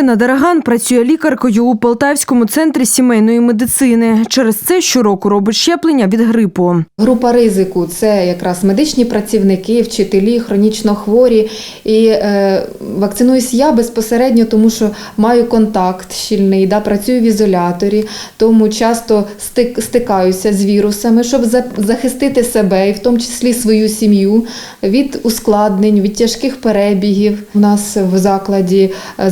Олена Дараган працює лікаркою у Полтавському центрі сімейної медицини. Через це щороку робить щеплення від грипу. Група ризику це якраз медичні працівники, вчителі, хронічно хворі. І е, вакцинуюсь я безпосередньо, тому що маю контакт щільний, да, працюю в ізоляторі, тому часто стик, стикаюся з вірусами, щоб за- захистити себе і в тому числі свою сім'ю від ускладнень, від тяжких перебігів. У нас в закладі е,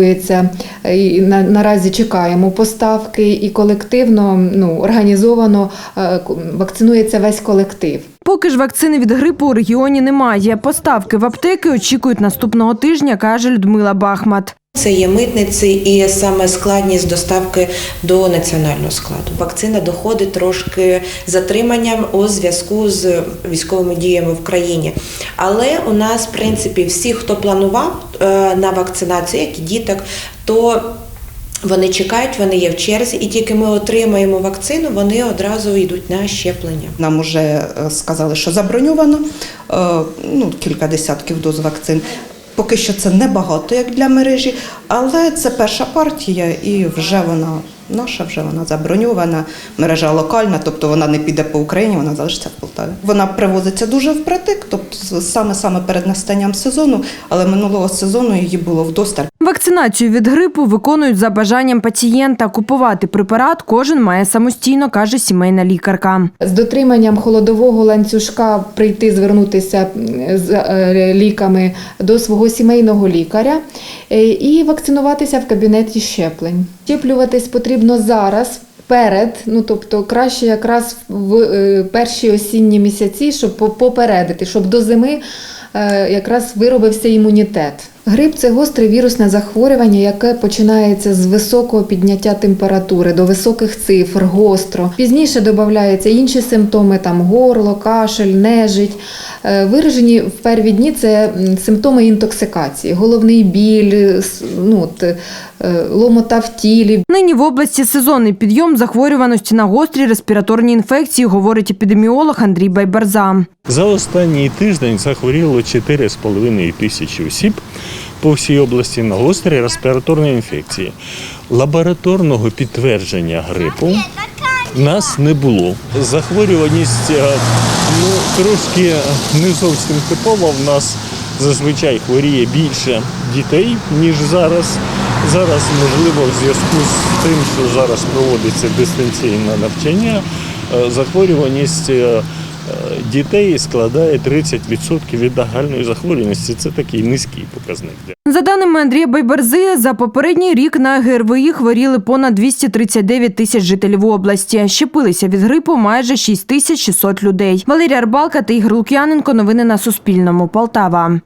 закуповується е, і на, наразі чекаємо поставки і колективно, ну організовано е, вакцинується весь колектив. Поки ж вакцини від грипу у регіоні немає. Поставки в аптеки очікують наступного тижня, каже Людмила Бахмат. Це є митниці і саме складність доставки до національного складу. Вакцина доходить трошки затриманням у зв'язку з військовими діями в країні. Але у нас, в принципі, всі, хто планував е, на вакцинацію, як і діток, то вони чекають, вони є в черзі, і тільки ми отримаємо вакцину, вони одразу йдуть на щеплення. Нам вже е, сказали, що заброньовано е, ну, кілька десятків доз вакцин. Поки що це небагато, як для мережі, але це перша партія, і вже вона наша, вже вона заброньована. Мережа локальна, тобто вона не піде по Україні, вона залишиться в Полтаві. Вона привозиться дуже впритик, тобто саме саме перед настанням сезону, але минулого сезону її було вдосталь. Вакцинацію від грипу виконують за бажанням пацієнта. Купувати препарат кожен має самостійно, каже сімейна лікарка. З дотриманням холодового ланцюжка прийти звернутися з е, ліками до свого сімейного лікаря е, і вакцинуватися в кабінеті щеплень. Щеплюватись потрібно зараз. Перед, ну тобто краще якраз в е, перші осінні місяці, щоб по- попередити, щоб до зими е, якраз виробився імунітет. Грип це гостре вірусне захворювання, яке починається з високого підняття температури до високих цифр, гостро. Пізніше додаються інші симптоми, там горло, кашель, нежить. Е, Виражені в перві дні це симптоми інтоксикації, головний біль, ну, е, ломота в тілі, Нині в області сезонний підйом захворюваності на гострі респіраторні інфекції, говорить епідеміолог Андрій Байбарза. За останній тиждень захворіло 4,5 тисячі осіб по всій області на гострі респіраторні інфекції. Лабораторного підтвердження грипу нас не було. Захворюваність е, ну, трошки не зовсім типова. В нас зазвичай хворіє більше дітей, ніж зараз. Зараз, можливо, в зв'язку з тим, що зараз проводиться дистанційне навчання, е, захворюваність е, дітей складає 30% від загальної захворюваності. Це такий низький показник. За даними Андрія Байбарзи, за попередній рік на ГРВІ хворіли понад 239 тисяч жителів області. Щепилися від грипу майже 6600 людей. Валерія Арбалка та Ігор Лук'яненко. Новини на Суспільному. Полтава.